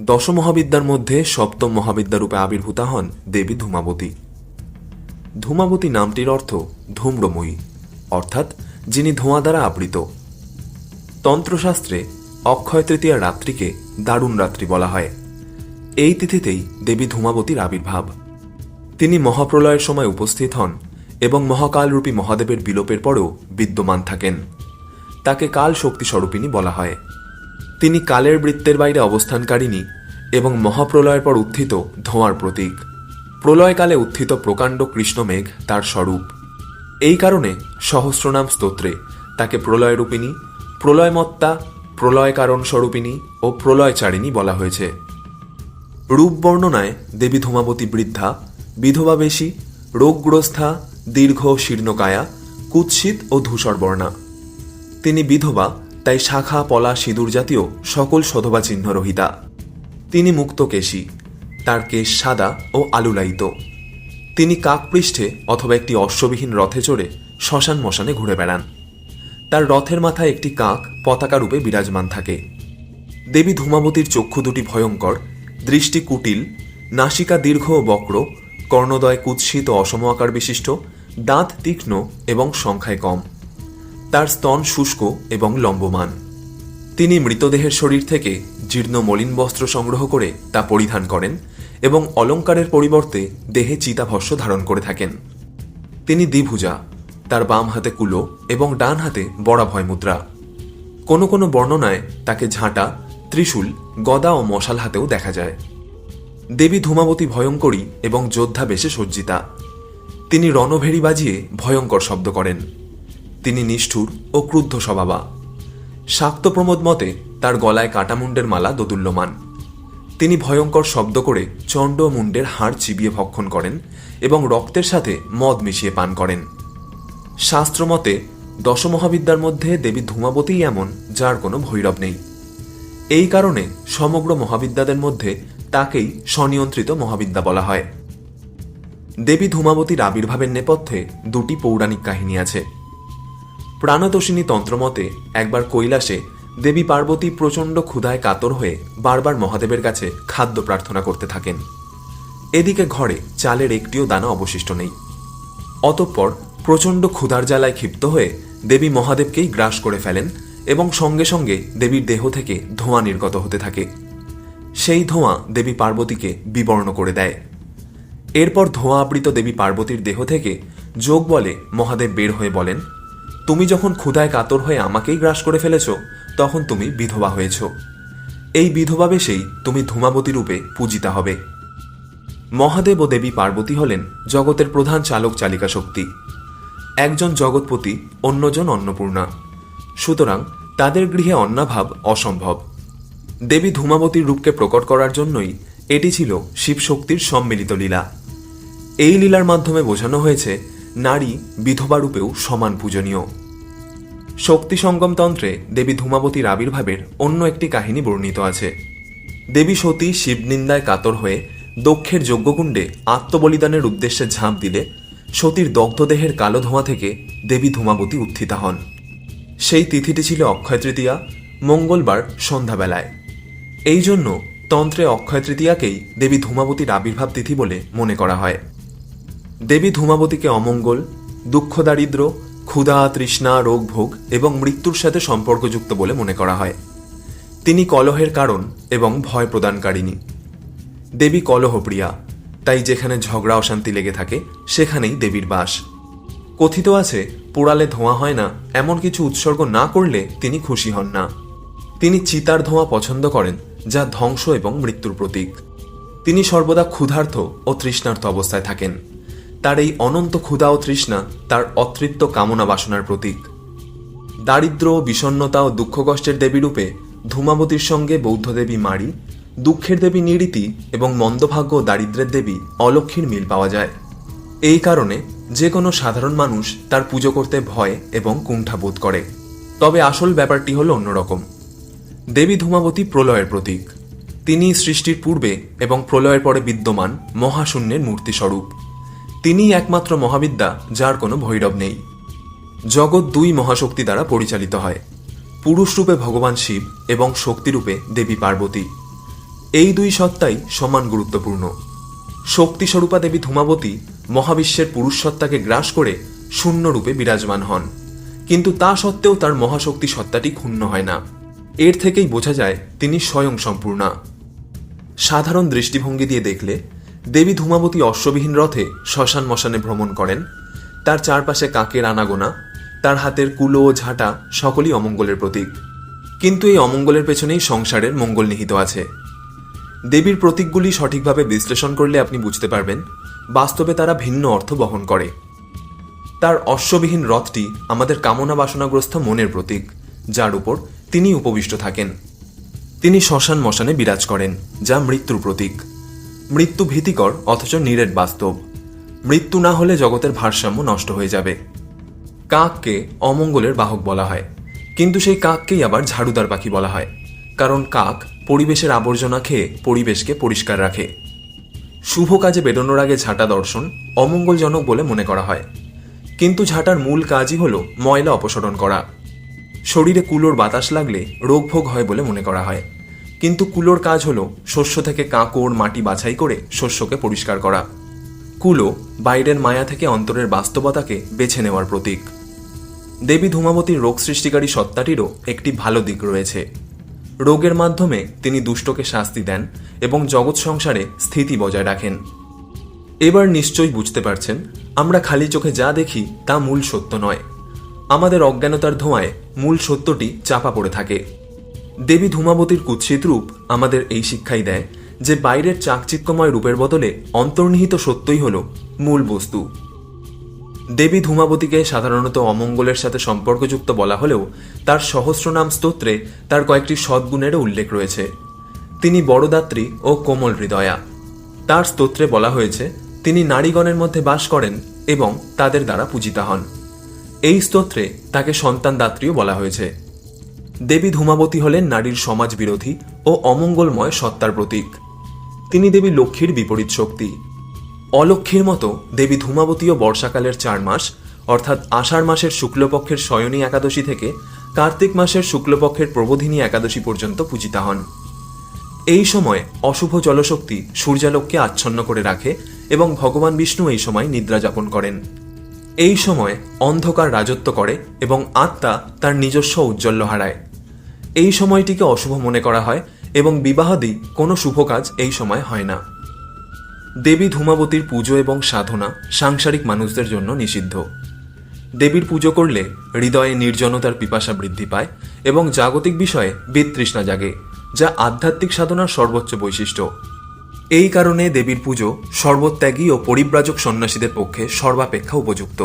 দশ মহাবিদ্যার মধ্যে সপ্তম মহাবিদ্যা রূপে আবির্ভূতা হন দেবী ধূমাবতী। ধূমাবতী নামটির অর্থ ধূম্রময়ী, অর্থাৎ যিনি ধোঁয়া দ্বারা আবৃত। তন্ত্রশাস্ত্রে অক্ষয় তৃতীয়া রাত্রিকে দারুণ রাত্রি বলা হয়। এই তিথিতেই দেবী ধূমাবতীর আবির্ভাব। তিনি মহাপ্রলয়ের সময় উপস্থিত হন এবং মহাকালরূপী মহাদেবের বিলোপের পরেও বিদ্যমান থাকেন। তাকে কাল শক্তি স্বরূপিনী বলা হয়। তিনি কালের বৃত্তের বাইরে অবস্থানকারিণী এবং মহাপ্রলয়ের পর উত্থিত ধোঁয়ার প্রতীক। প্রলয়কালে উত্থিত প্রকাণ্ড কৃষ্ণমেঘ তার স্বরূপ। এই কারণে সহস্রনাম স্তোত্রে তাকে প্রলয়রূপিণী, প্রলয়মত্তা প্রলয় কারণ স্বরূপিণী ও প্রলয়চারিণী বলা হয়েছে। রূপ বর্ণনায় দেবী ধূমাবতী বৃদ্ধা, বিধবা বেশি, রোগগ্রস্থা, দীর্ঘ শীর্ণকায়া, কুৎসিত ও ধূসর বর্ণা। তিনি বিধবা তাই শাখা, পলা, সিঁদুর জাতীয় সকল সধবা চিহ্ন রহিতা। তিনি মুক্তকেশী তার কেশ সাদা ও আলুলায়িত। তিনি কাকপৃষ্ঠে অথবা একটি অশ্ববিহীন রথে চড়ে শ্মশান মশানে ঘুরে বেড়ান। তার রথের মাথায় একটি কাক পতাকা রূপে বিরাজমান থাকে। দেবী ধূমাবতীর চক্ষু দুটি ভয়ঙ্কর, দৃষ্টি কুটিল, নাসিকা দীর্ঘ ও বক্র, কর্ণদয় কুৎসিত অসম আকার বিশিষ্ট, দাঁত তীক্ষ্ণ এবং সংখ্যায় কম। তার স্তন শুষ্ক এবং লম্বমান। তিনি মৃতদেহের শরীর থেকে জীর্ণ মলিন বস্ত্র সংগ্রহ করে তা পরিধান করেন এবং অলঙ্কারের পরিবর্তে দেহে চিতাভস্য ধারণ করে থাকেন। তিনি দ্বিভুজা, তার বাম হাতে কুলো এবং ডান হাতে বরাভয় মুদ্রা কোনো কোনো বর্ণনায় তাকে ঝাঁটা, ত্রিশূল, গদা ও মশাল হাতেও দেখা যায়। দেবী ধূমাবতী ভয়ঙ্করী এবং যোদ্ধা বেশে সজ্জিতা। তিনি রণভেরি বাজিয়ে ভয়ঙ্কর শব্দ করেন। তিনি নিষ্ঠুর ও ক্রুদ্ধ স্বভাবা। শাক্ত প্রমোদ মতে তার গলায় কাটামুন্ডের মালা দোদুল্যমান। তিনি ভয়ঙ্কর শব্দ করে চণ্ড মুন্ডের হাড় চিবিয়ে ভক্ষণ করেন এবং রক্তের সাথে মদ মিশিয়ে পান করেন। শাস্ত্রমতে দশমহাবিদ্যার মধ্যে দেবী ধূমাবতীই এমন যার কোনো ভৈরব নেই। এই কারণে সমগ্র মহাবিদ্যাদের মধ্যে তাকেই স্বনিয়ন্ত্রিত মহাবিদ্যা বলা হয়। দেবী ধূমাবতীর আবির্ভাবের নেপথ্যে দুটি পৌরাণিক কাহিনী আছে। প্রাণতোষিনী তন্ত্রমতে একবার কৈলাসে দেবী পার্বতী প্রচণ্ড ক্ষুধায় কাতর হয়ে বারবার মহাদেবের কাছে খাদ্য প্রার্থনা করতে থাকেন। এদিকে ঘরে চালের একটিও দানা অবশিষ্ট নেই। অতঃপর প্রচণ্ড ক্ষুধার জ্বালায় ক্ষিপ্ত হয়ে দেবী মহাদেবকেই গ্রাস করে ফেলেন এবং সঙ্গে সঙ্গে দেবীর দেহ থেকে ধোঁয়া নির্গত হতে থাকে। সেই ধোঁয়া দেবী পার্বতীকে বিবর্ণ করে দেয়। এরপর ধোঁয়া আবৃত দেবী পার্বতীর দেহ থেকে যোগ বলে মহাদেব বের হয়ে বলেন তুমি যখন ক্ষুধায় কাতর হয়ে আমাকেই গ্রাস করে ফেলেছ, তখন তুমি বিধবা হয়েছ। এই বিধবা বেশেই তুমি ধূমাবতী রূপে পূজিতা হবে। মহাদেব ও দেবী পার্বতী হলেন জগতের প্রধান চালক চালিকা শক্তি। একজন জগৎপতি, অন্যজন অন্নপূর্ণা। সুতরাং তাদের গৃহে অন্নাভাব অসম্ভব। দেবী ধূমাবতীর রূপকে প্রকট করার জন্যই এটি ছিল শিবশক্তির সম্মিলিত লীলা। এই লীলার মাধ্যমে বোঝানো হয়েছে নারী বিধবা রূপেও সমান পূজনীয়। শক্তি সঙ্গম তন্ত্রে দেবী ধূমাবতীর আবির্ভাবের অন্য একটি কাহিনী বর্ণিত আছে। দেবী সতী শিবনিন্দায় কাতর হয়ে দক্ষের যজ্ঞকুণ্ডে আত্মবলিদানের উদ্দেশ্যে ঝাঁপ দিলে সতীর দগ্ধদেহের কালো ধোঁয়া থেকে দেবী ধূমাবতী উত্থিতা হন। সেই তিথিটি ছিল অক্ষয় তৃতীয়া, মঙ্গলবার সন্ধ্যাবেলায়। এই জন্য তন্ত্রে অক্ষয় তৃতীয়াকেই দেবী ধূমাবতীর আবির্ভাব তিথি বলে মনে করা হয়। দেবী ধূমাবতীকে অমঙ্গল, দুঃখ দারিদ্র, ক্ষুধা, তৃষ্ণা, রোগ, ভোগ এবং মৃত্যুর সাথে সম্পর্কযুক্ত বলে মনে করা হয়। তিনি কলহের কারণ এবং ভয় প্রদানকারিণী। দেবী কলহপ্রিয়া, তাই যেখানে ঝগড়া অশান্তি লেগে থাকে, সেখানেই দেবীর বাস। কথিত আছে, পোড়ালে ধোঁয়া হয় না, এমন কিছু উৎসর্গ না করলে তিনি খুশি হন না। তিনি চিতার ধোঁয়া পছন্দ করেন, যা ধ্বংস এবং মৃত্যুর প্রতীক। তিনি সর্বদা ক্ষুধার্থ ও তৃষ্ণার্থ অবস্থায় থাকেন। তার এই অনন্ত ক্ষুধা ও তৃষ্ণা তার অতৃপ্ত কামনা বাসনার প্রতীক। দারিদ্র বিষণ্নতা ও দুঃখ কষ্টের দেবী রূপে ধূমাবতীর সঙ্গে বৌদ্ধ দেবী মারি দুঃখের দেবী নিরীতি এবং মন্দভাগ্য ও দারিদ্রের দেবী অলক্ষীর মিল পাওয়া যায়। এই কারণে যে কোনো সাধারণ মানুষ তার পুজো করতে ভয় এবং কুণ্ঠা বোধ করে। তবে আসল ব্যাপারটি হলো অন্যরকম। দেবী ধূমাবতী প্রলয়ের প্রতীক। তিনি সৃষ্টির পূর্বে এবং প্রলয়ের পরে বিদ্যমান মহাশূন্যের মূর্তিস্বরূপ। তিনিই একমাত্র মহাবিদ্যা, যার কোনো ভৈরব নেই। জগৎ দুই মহাশক্তি দ্বারা পরিচালিত হয়। পুরুষ রূপে ভগবান শিব এবং শক্তিরূপে দেবী পার্বতী। এই দুই সত্তাই সমান গুরুত্বপূর্ণ। শক্তিস্বরূপা দেবী ধূমাবতী মহাবিশ্বের পুরুষ সত্তাকে গ্রাস করে শূন্য রূপে বিরাজমান হন। কিন্তু তা সত্ত্বেও তার মহাশক্তি সত্তাটি ক্ষুণ্ণ হয় না। এর থেকেই বোঝা যায় তিনি স্বয়ং সম্পূর্ণা। সাধারণ দৃষ্টিভঙ্গি দিয়ে দেখলে দেবী ধূমাবতী অশ্ববিহীন রথে শ্মশান মশানে ভ্রমণ করেন। তার চারপাশে কাকের আনাগোনা, তার হাতের কুলো ও ঝাঁটা সকলই অমঙ্গলের প্রতীক। কিন্তু এই অমঙ্গলের পেছনেই সংসারের মঙ্গল নিহিত আছে। দেবীর প্রতীকগুলি সঠিকভাবে বিশ্লেষণ করলে আপনি বুঝতে পারবেন, বাস্তবে তারা ভিন্ন অর্থ বহন করে। তার অশ্ববিহীন রথটি আমাদের কামনা বাসনাগ্রস্ত মনের প্রতীক, যার উপর তিনি উপবিষ্ট থাকেন। তিনি শ্মশান মশানে বিরাজ করেন, যা মৃত্যুর প্রতীক। মৃত্যু ভীতিকর, অথচ নিরেট বাস্তব। মৃত্যু না হলে জগতের ভারসাম্য নষ্ট হয়ে যাবে। কাককে অমঙ্গলের বাহক বলা হয়। কিন্তু সেই কাককেই আবার ঝাড়ুদার পাখি বলা হয়। কারণ কাক পরিবেশের আবর্জনা খেয়ে পরিবেশকে পরিষ্কার রাখে। শুভ কাজে বেরোনোর আগে ঝাঁটা দর্শন অমঙ্গলজনক বলে মনে করা হয়। কিন্তু ঝাঁটার মূল কাজই হল ময়লা অপসারণ করা। শরীরে কুলোর বাতাস লাগলে রোগভোগ হয় বলে মনে করা হয়। কিন্তু কুলোর কাজ হল শস্য থেকে কাঁকড়, মাটি বাছাই করে শস্যকে পরিষ্কার করা। কুলো বাইরের মায়া থেকে অন্তরের বাস্তবতাকে বেছে নেওয়ার প্রতীক। দেবী ধূমাবতীর রোগ সৃষ্টিকারী সত্তাটিরও একটি ভালো দিক রয়েছে। রোগের মাধ্যমে তিনি দুষ্টকে শাস্তি দেন এবং জগৎ সংসারে স্থিতি বজায় রাখেন। এবার নিশ্চয়ই বুঝতে পারছেন, আমরা খালি চোখে যা দেখি তা মূল সত্য নয়। আমাদের অজ্ঞানতার ধোঁয়ায় মূল সত্যটি চাপা পড়ে থাকে। দেবী ধূমাবতীর কুৎসিত রূপ আমাদের এই শিক্ষাই দেয়, যে বাইরের চাকচিক্যময় রূপের বদলে অন্তর্নিহিত সত্যই হল মূল বস্তু। দেবী ধূমাবতীকে সাধারণত অমঙ্গলের সাথে সম্পর্কযুক্ত বলা হলেও তার সহস্রনাম স্তোত্রে তার কয়েকটি সদ্গুণেরও উল্লেখ রয়েছে। তিনি বড়দাত্রী ও কোমল হৃদয়া। তার স্তোত্রে বলা হয়েছে, তিনি নারীগণের মধ্যে বাস করেন এবং তাদের দ্বারা পূজিতা হন। এই স্তোত্রে তাকে সন্তানদাত্রীও বলা হয়েছে। দেবী ধূমাবতী হলেন নারীর সমাজ বিরোধী ও অমঙ্গলময় সত্তার প্রতীক। তিনি দেবী লক্ষ্মীর বিপরীত শক্তি। অলক্ষ্মীর মতো দেবী ধূমাবতীও বর্ষাকালের চার মাস, অর্থাৎ আষাঢ় মাসের শুক্লপক্ষের শয়নী একাদশী থেকে কার্তিক মাসের শুক্লপক্ষের প্রবোধিনী একাদশী পর্যন্ত পূজিতা হন। এই সময় অশুভ জলশক্তি সূর্যালোককে আচ্ছন্ন করে রাখে এবং ভগবান বিষ্ণু এই সময় নিদ্রা যাপন করেন। এই সময় অন্ধকার রাজত্ব করে এবং আত্মা তার নিজস্ব ঔজ্জ্বল্য হারায়। এই সময়টিকে অশুভ মনে করা হয় এবং বিবাহাদি কোনো শুভ কাজ এই সময় হয় না। দেবী ধূমাবতীর পুজো এবং সাধনা সাংসারিক মানুষদের জন্য নিষিদ্ধ। দেবীর পুজো করলে হৃদয়ে নির্জনতার পিপাসা বৃদ্ধি পায় এবং জাগতিক বিষয়ে বিতৃষ্ণা জাগে, যা আধ্যাত্মিক সাধনার সর্বোচ্চ বৈশিষ্ট্য। এই কারণে দেবীর পুজো সর্বত্যাগী ও পরিব্রাজক সন্ন্যাসীদের পক্ষে সর্বাপেক্ষা উপযুক্ত।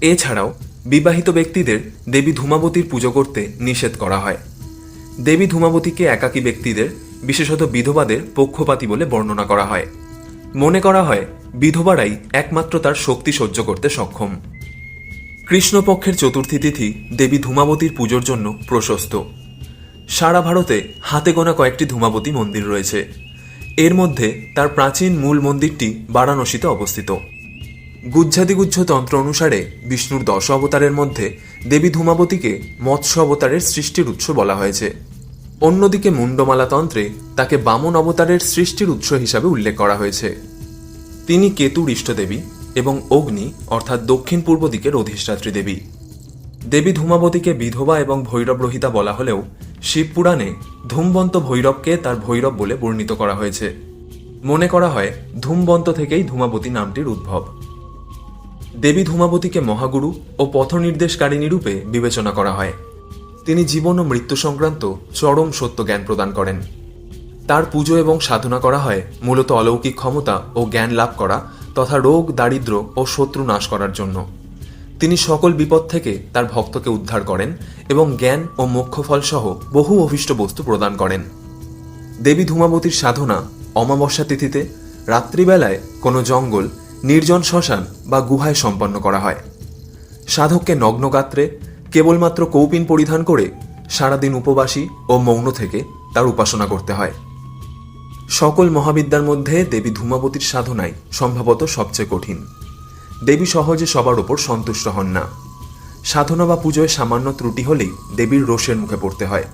এছাড়াও বিবাহিত ব্যক্তিদের দেবী ধূমাবতীর পুজো করতে নিষেধ করা হয়। দেবী ধূমাবতীকে একাকী ব্যক্তিদের, বিশেষত বিধবাদের, পক্ষপাতী বলে বর্ণনা করা হয়। মনে করা হয়, বিধবারাই একমাত্র তার শক্তি সহ্য করতে সক্ষম। কৃষ্ণপক্ষের চতুর্থী তিথি দেবী ধূমাবতীর পুজোর জন্য প্রশস্ত। সারা ভারতে হাতে গোনা কয়েকটি ধূমাবতী মন্দির রয়েছে। এর মধ্যে তার প্রাচীন মূল মন্দিরটি বারাণসীতে অবস্থিত। গুজ্জাদিগুজ্জ তন্ত্র অনুসারে বিষ্ণুর দশ অবতারের মধ্যে দেবী ধূমাবতীকে মৎস্য অবতারের সৃষ্টির উৎস বলা হয়েছে। অন্যদিকে মুন্ডমালা তন্ত্রে তাকে বামন অবতারের সৃষ্টির উৎস হিসাবে উল্লেখ করা হয়েছে। তিনি কেতুর ইষ্টদেবী এবং অগ্নি, অর্থাৎ দক্ষিণ পূর্ব দিকের অধিষ্ঠাত্রী দেবী। দেবী ধূমাবতীকে বিধবা এবং ভৈরব রহিতা বলা হলেও শিবপুরাণে ধূমবন্ত ভৈরবকে তার ভৈরব বলে বর্ণিত করা হয়েছে। মনে করা হয়, ধূমবন্ত থেকেই ধূমাবতী নামটির উদ্ভব। দেবী ধূমাবতীকে মহাগুরু ও পথনির্দেশকারিণী রূপে বিবেচনা করা হয়। তিনি জীবন ও মৃত্যু সংক্রান্ত চরম সত্য জ্ঞান প্রদান করেন। তার পুজো এবং সাধনা করা হয় মূলত অলৌকিক ক্ষমতা ও জ্ঞান লাভ করা তথা রোগ, দারিদ্র ও শত্রু নাশ করার জন্য। তিনি সকল বিপদ থেকে তার ভক্তকে উদ্ধার করেন এবং জ্ঞান ও মোক্ষফল সহ বহু অভিষ্ট বস্তু প্রদান করেন। দেবী ধূমাবতীর সাধনা অমাবস্যা তিথিতে, রাত্রিবেলায় কোনো জঙ্গল নির্জন শ্মশান বা গুহায় সম্পন্ন করা হয়। সাধককে নগ্নগাত্রে কেবলমাত্র কৌপিন পরিধান করে সারাদিন উপবাসী ও মৌন থেকে তার উপাসনা করতে হয়। সকল মহাবিদ্যার মধ্যে দেবী ধূমাবতীর সাধনাই সম্ভবত সবচেয়ে কঠিন। দেবী সহজে সবার ওপর সন্তুষ্ট হন না। সাধনা বা পুজোয় সামান্য ত্রুটি হলেই দেবীর রোষের মুখে পড়তে হয়।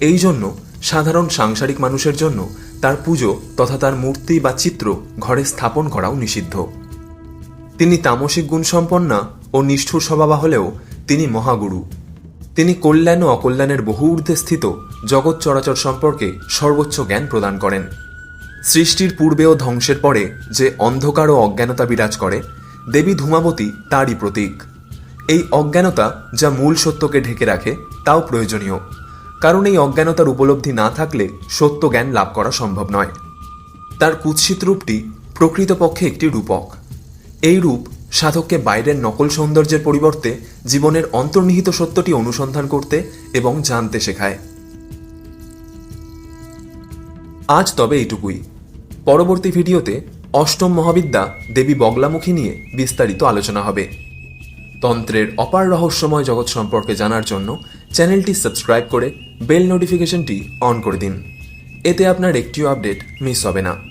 এই জন্য সাধারণ সাংসারিক মানুষের জন্য তার পুজো তথা তার মূর্তি বা চিত্র ঘরে স্থাপন করাও নিষিদ্ধ। তিনি তামসিক গুণসম্পন্না ও নিষ্ঠুর স্বভাবা হলেও তিনি মহাগুরু। তিনি কল্যাণ ও অকল্যাণের বহু ঊর্ধ্বে স্থিত জগৎ চরাচর সম্পর্কে সর্বোচ্চ জ্ঞান প্রদান করেন। সৃষ্টির পূর্বে ও ধ্বংসের পরে যে অন্ধকার ও অজ্ঞানতা বিরাজ করে, দেবী ধূমাবতী তারই প্রতীক। এই অজ্ঞানতা যা মূল সত্যকে ঢেকে রাখে, তাও প্রয়োজনীয়। কারণ এই অজ্ঞানতার উপলব্ধি না থাকলে সত্য জ্ঞান লাভ করা সম্ভব নয়। তার কুৎসিত রূপটি প্রকৃতপক্ষে একটি রূপক। এই রূপ সাধককে বাইরের নকল সৌন্দর্যের পরিবর্তে জীবনের অন্তর্নিহিত সত্যটি অনুসন্ধান করতে এবং জানতে শেখায়। আজ তবে এইটুকুই। পরবর্তী ভিডিওতে অষ্টম মহাবিদ্যা দেবী বগলামুখী নিয়ে বিস্তারিত আলোচনা হবে। তন্ত্রের অপার রহস্যময় জগৎ সম্পর্কে জানার জন্য চ্যানেলটি সাবস্ক্রাইব করে বেল নোটিফিকেশনটি অন করে দিন। এতে আপনার একটিও আপডেট মিস হবে না।